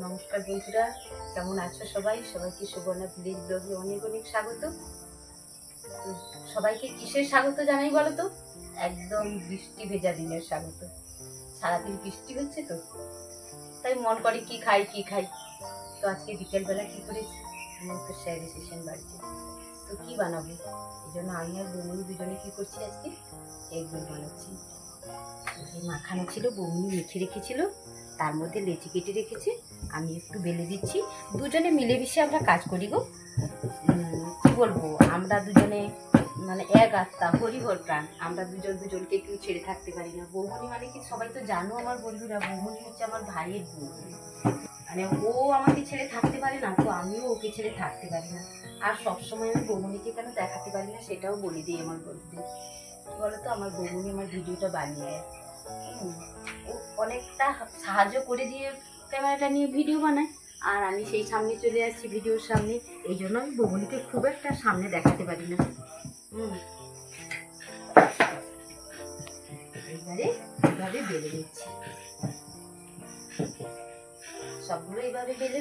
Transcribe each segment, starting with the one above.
নমস্কার বন্ধুরা, কেমন আছো সবাই? সবাইকে সুবর্ণা ভিলেজ ব্লগে অনেক অনেক স্বাগত। সবাইকে কিসের স্বাগত জানাই বলো তো? একদম বৃষ্টি ভেজা দিনের স্বাগত। সারাদিন বৃষ্টি হচ্ছে তো। তাই মন করে কি খাই কি খাই? তো আজকে বিকেলবেলা কি করেছি? আমার তো স্যার এসেছেন বাড়িতে। তো কি বানাবো? এই জন্য আমি আর বৌমনি দুজনে কি করছি আজকে? এগ রোল বানাচ্ছি। মাখানো ছিল, বৌমনি মেখে রেখেছিল, তার মধ্যে লেচি কেটে রেখেছে আমি একটু বেলে দিচ্ছি। দুজনে মিলেমিশে আমরা কাজ করি গো। কি বলব? আমরা দুজনে মানে এক আত্মা, হরিহর প্রাণ। আমরা দুজন দুজনকে কেউ ছেড়ে থাকতে পারি না। বৌমনি মানে কি সবাই তো জানো আমার বন্ধুরা। বৌমনি হচ্ছে আমার ভাইয়ের বোন। মানে ও আমাকে ছেড়ে থাকতে পারে না, তো আমিও ওকে ছেড়ে থাকতে পারি না। আর সবসময় আমি বৌমনিকে কেন দেখাতে পারি না সেটাও বলে দিই আমার বন্ধুদের। কি বলতো? আমার বৌমনি আমার ভিডিওটা বানিয়ে ও অনেকটা সাহায্য করে দিয়ে ক্যামেরাটা নিয়ে ভিডিও বানায় আর আমি সেই সামনে চলে আসছি ভিডিওর সামনে। এই জন্য আমি বৌমনিকে খুব একটা সামনে দেখাতে পারি না। হুম। এইবারে বেলে নিচ্ছি। সবগুলো বেলে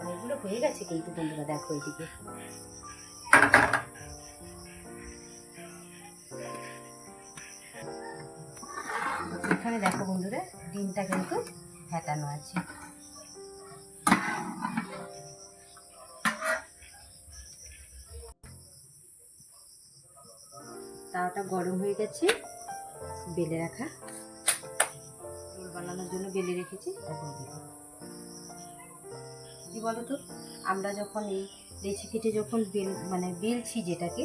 অনেকগুলো হয়ে গেছে কিন্তু বন্ধুরা, দেখো এদিকে। এখানে দেখো বন্ধুরা, ডিমটা কিন্তু ফেটানো আছে। তাওয়াটা গরম হয়ে গেছে, বেলে রাখা। রোল বানানোর জন্য বেলে রেখেছি কি বলতো আমরা যখন এই কেটে যখন বেল মানে বেলছি যেটাকে,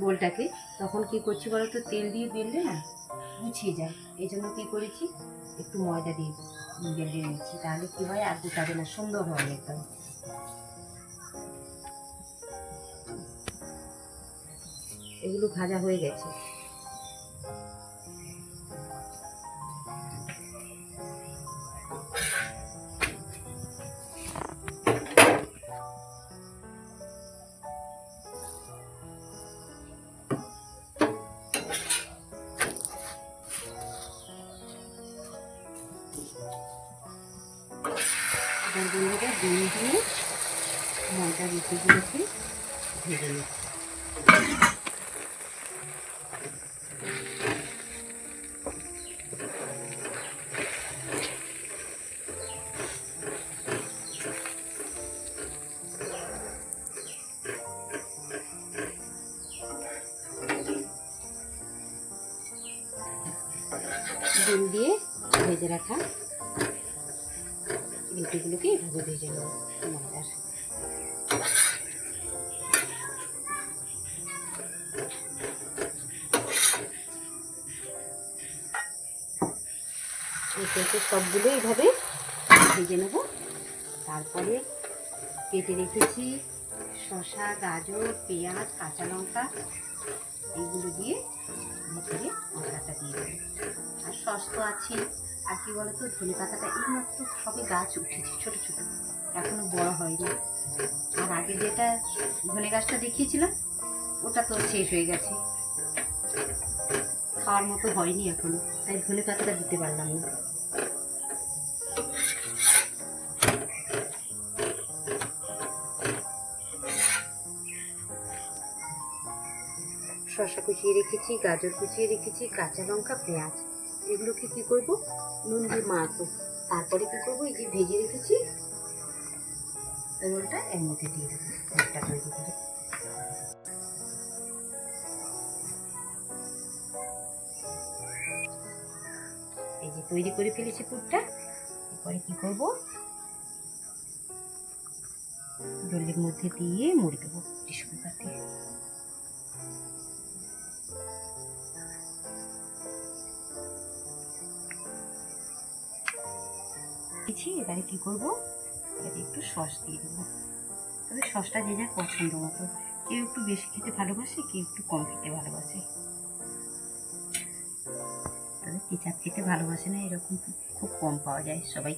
বোলটাকে, তখন কি করছি বলতো তেল দিয়ে বেললে না গুছিয়ে যায়। এই জন্য কী করেছি? একটু ময়দা দিয়ে বেলে নিচ্ছি তাহলে কী হয়? আর গোটাবে না সুন্দর হয় একদম। এগুলো ভাজা হয়ে গেছে। ডিম দিয়ে ভেজে রাখা রুটিগুলোকে এভাবে ভেজে নেব। ময়দার একে সবগুলো এইভাবে ভেজে নেব। তারপরে কেটে রেখেছি শসা, গাজর, পেঁয়াজ, কাঁচা লঙ্কা এইগুলো দিয়ে ভেতরে মশলাটা দিয়ে দেবো। আর সস তো আছে আর কি বলতো, ধনে পাতাটা এইমাত্র সবে গাছ উঠেছে, ছোট ছোট, এখনও বড় হয়নি। আর আগে যেটা ধনে গাছটা দেখিয়েছিলাম, ওটা তো শেষ হয়ে গেছে। খাওয়ার মতো হয়নি এখনও, তাই ধনে পাতাটা দিতে পারলাম না। কুচিয়ে রেখেছি, গাজর কুচিয়ে রেখেছি, কাঁচা লঙ্কা, পেঁয়াজ। এগুলোকে কি করব? নুন দিয়ে মাখবো। তারপরে কি করব? এই যে ভেজে রেখেছি, রোলটা এর মধ্যে দিয়ে দেবো। একটা তৈরি করে। এই যে তৈরি করে ফেলেছি পুরটা। এরপরে কি করব? রোলের মধ্যে দিয়ে মুড়ে দেবো টিস্যু পেপার দিয়ে। দিচ্ছি এবারে কি করব? এবারে একটু সস দিয়ে দেবো। তবে সসটা যে যার পছন্দ মতো। কেউ একটু বেশি খেতে ভালোবাসে, কেউ একটু কম খেতে ভালোবাসে। তবে কেচাপ খেতে ভালোবাসে না, এরকম খুব কম পাওয়া যায় সবাই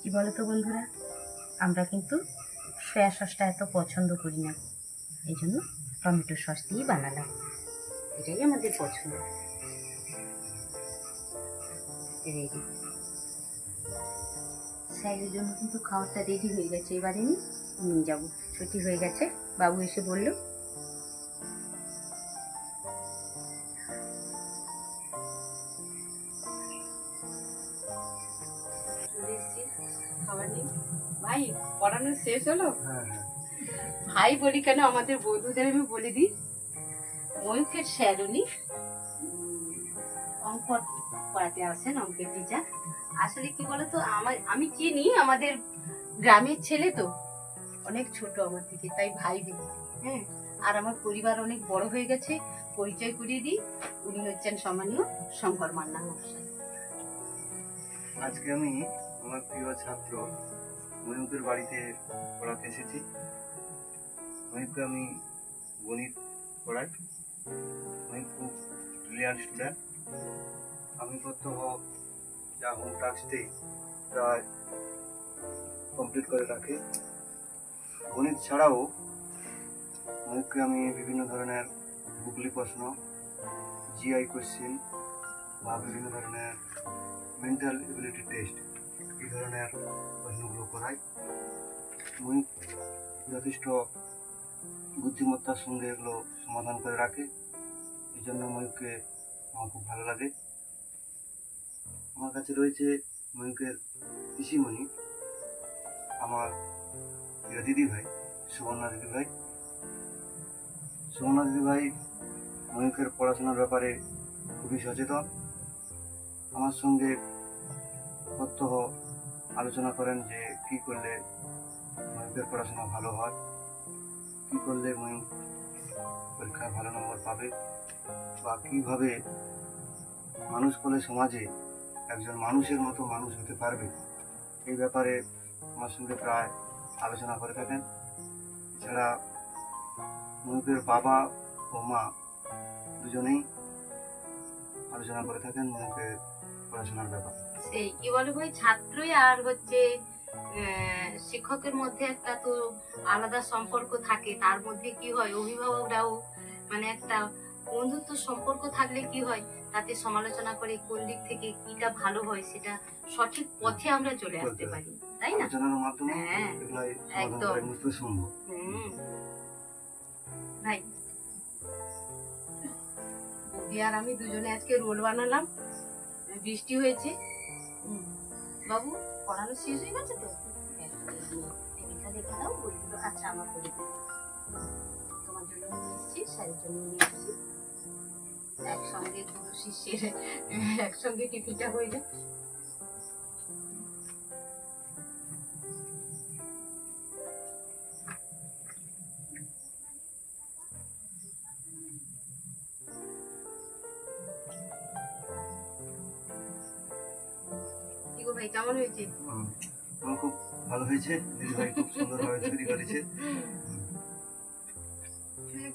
কি বলো তো বন্ধুরা? আমরা কিন্তু সয়া সসটা এত পছন্দ করি না। এই জন্য টমেটো সস দিয়েই বানালাম। এটাই আমাদের পছন্দ। রেডি স্যারের জন্য কিন্তু খাবারটা রেডি হয়ে গেছে। এবারে নি নিয়ে যাব। ছুটি হয়ে গেছে। বাবু এসে বলল খাবার নিয়ে ভাই পড়ানো শেষ হলো? হ্যাঁ হ্যাঁ। ভাই বলি কেন আমাদের বন্ধুদের আমি বলে দিই। ময়ূখের স্যার উনি উম, অঙ্ক পড়াতে আসেন অঙ্কের টিচার আসলে কি বলতো, আমার, আমি চিনি আমাদের গ্রামের ছেলে তো, অনেক ছোট আমার থেকে, তাই ভাই দিদি হ্যাঁ আর আমার পরিবার অনেক বড় হয়ে গেছে, পরিচয় করিয়ে দিই। উনি হচ্ছেন সম্মানীয় শঙ্কর মান্না মহাশয়। আজকে আমি আমার প্রিয় ছাত্র ময়ূকের বাড়িতে পড়াতে এসেছি। ময়ূককে আমি গণিত পড়াই। ময়ূক খুব ব্রিলিয়ান্ট স্টুডেন্ট আমি প্রত্যহ যা হোম টাস্ক দিই প্রায় কমপ্লিট করে রাখি। গণিত ছাড়াও ময়ূককে আমি বিভিন্ন ধরনের গুগলি প্রশ্ন জিআই কোশ্চেন বা বিভিন্ন ধরনের মেন্টাল এবিলিটি টেস্ট এই ধরনের প্রশ্নগুলো করাই। ময়ূক যথেষ্ট বুদ্ধিমত্তার সঙ্গে এগুলো সমাধান করে রাখে। এই জন্য ময়ূককে আমার খুব ভালো লাগে। আমার কাছে রয়েছে ময়ূকের পিসিমণি, আমার প্রিয় দিদি ভাই সুবর্ণা দিদি ভাই সুবর্ণা দিদি ভাই ময়ূকের পড়াশোনার ব্যাপারে খুবই সচেতন। আমার সঙ্গে প্রত্যহ আলোচনা করেন যে কি করলে ময়ূকের পড়াশোনা ভালো হয়, কি করলে ময়ূক পরীক্ষায় ভালো নম্বর পাবে, বা কীভাবে মানুষ করলে সমাজে একজন মানুষের মতো মানুষ হতে পারবে। এই ব্যাপারে আমার সঙ্গে প্রায় আলোচনা করে থাকেন। এছাড়া ময়ূকের বাবা ও মা দুজনেই আলোচনা করে থাকেন ময়ূকের পড়াশোনার ব্যাপার। সেই কি বলে ভাই, ছাত্রই আর হচ্ছে শিক্ষকের মধ্যে একটা তো আলাদা সম্পর্ক থাকে। তার মধ্যে কি হয়? অভিভাবকরাও মানে একটা বন্ধুত্ব সম্পর্ক থাকলে কি হয়? তাতে সমালোচনা করে কোন দিক থেকে কিটা ভালো হয় সেটা সঠিক পথে আমরা চলে আসতে পারি তাই না? হ্যাঁ, একদম। ভাই। আর আমি দুজনে আজকে রোল বানালাম বৃষ্টি হয়েছে। বাবু পড়ানো শেষ হয়ে গেছে তো? টেবিলটা দেখে দাও বইগুলো আচ্ছা আমার করে তোমার জন্য নিয়ে এসেছি স্যারের জন্য নিয়ে এসেছি। একসঙ্গে দুটো শিষ্যের একসঙ্গে টিফিনটা হয়ে যায় ভাই কেমন হয়েছে। আমার খুব ভালো হয়েছে দিদি ভাই খুব সুন্দরভাবে তৈরি করেছে।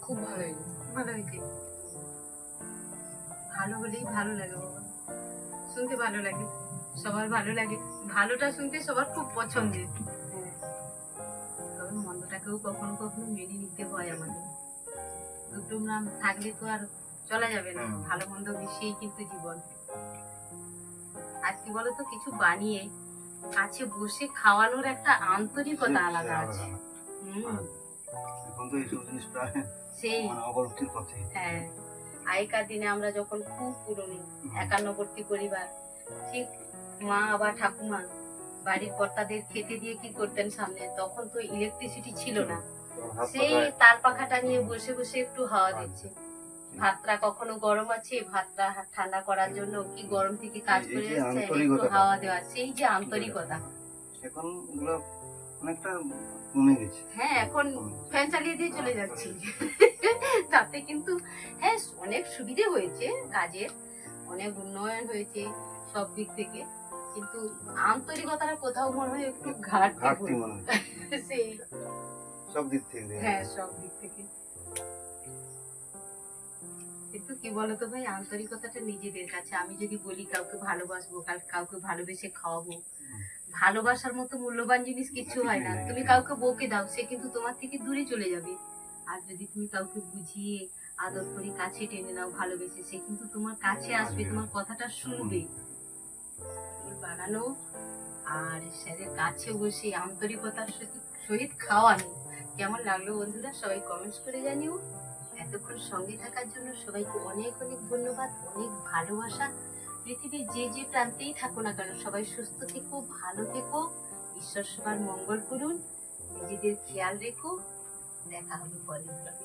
খুব ভালো হয়েছে ভালো হয়েছে। ভালো ভালো লাগে বাবা। শুনতে ভালো লাগে। সবার ভালো লাগে। ভালোটা শুনতে সবার খুব পছন্দের। তবে মন্দটাকেও কখনো কখনো মেনে নিতে হয় আমাদের। দুটো নাম থাকলে তো আর চলা যাবে না। ভালো মন্দ মিশিয়েই কিন্তু জীবন। আর কি বলতো কিছু বানিয়ে কাছে বসে খাওয়ানোর একটা আন্তরিকতা আলাদা আছে। হুম। এখন তো এইসব জিনিস প্রায় সেই। মানে অবলুপ্তির পথে। হ্যাঁ। আগেকার দিনে আমরা যখন খুব পুরনো একান্নবর্তী পরিবার ঠিক মা বা ঠাকুমা বাড়ির কর্তাদের খেতে দিয়ে কি করতেন সামনে? তখন তো ইলেকট্রিসিটি ছিল না। সেই তার পাখাটা নিয়ে বসে বসে একটু হাওয়া দিচ্ছে। ভাতটা কখনো গরম আছে ভাতটা ঠান্ডা করার জন্য কি গরম থেকে কাজ করে যে এসছে একটু হাওয়া দেওয়া সেই যে আন্তরিকতা। এখন অনেকটা কমে গেছে। হ্যাঁ এখন ফ্যান চালিয়ে দিয়ে চলে যাচ্ছি। তাতে কিন্তু হ্যাঁ অনেক সুবিধে হয়েছে কাজের অনেক উন্নয়ন হয়েছে সব দিক থেকে। কিন্তু আন্তরিকতাটা কোথাও মনে হয় একটু ঘাটতি মনে হয়। সেই। সব দিক থেকে। হ্যাঁ সব দিক থেকে। কিন্তু কি বলতো ভাই আন্তরিকতাটা নিজেদের কাছে। আমি যদি বলি কাউকে ভালোবাসবো কাউকে ভালোবেসে খাওয়াবো ভালোবাসার মতো মূল্যবান জিনিস কিছু হয় না। তুমি কাউকে বকে দাও সে কিন্তু তোমার থেকে দূরে চলে যাবে। আর যদি তুমি কাউকে বুঝিয়ে আদর করে কাছে টেনে নাও ভালোবেসে সে কিন্তু তোমার কাছে আসবে তোমার কথাটা শুনবে। বানানো আর স্যারের কাছে বসে আন্তরিকতার সহিত সহিত খাওয়ানো। কেমন লাগল বন্ধুরা? সবাই কমেন্টস করে জানিও। এতক্ষণ সঙ্গে থাকার জন্য সবাইকে অনেক অনেক ধন্যবাদ অনেক ভালোবাসা। পৃথিবীর যে যে প্রান্তেই থাকো না কেন সবাই সুস্থ থেকো ভালো থেকো। ঈশ্বর সবার মঙ্গল করুন। নিজেদের খেয়াল রেখো। দেখা হবে পরের ব্লগে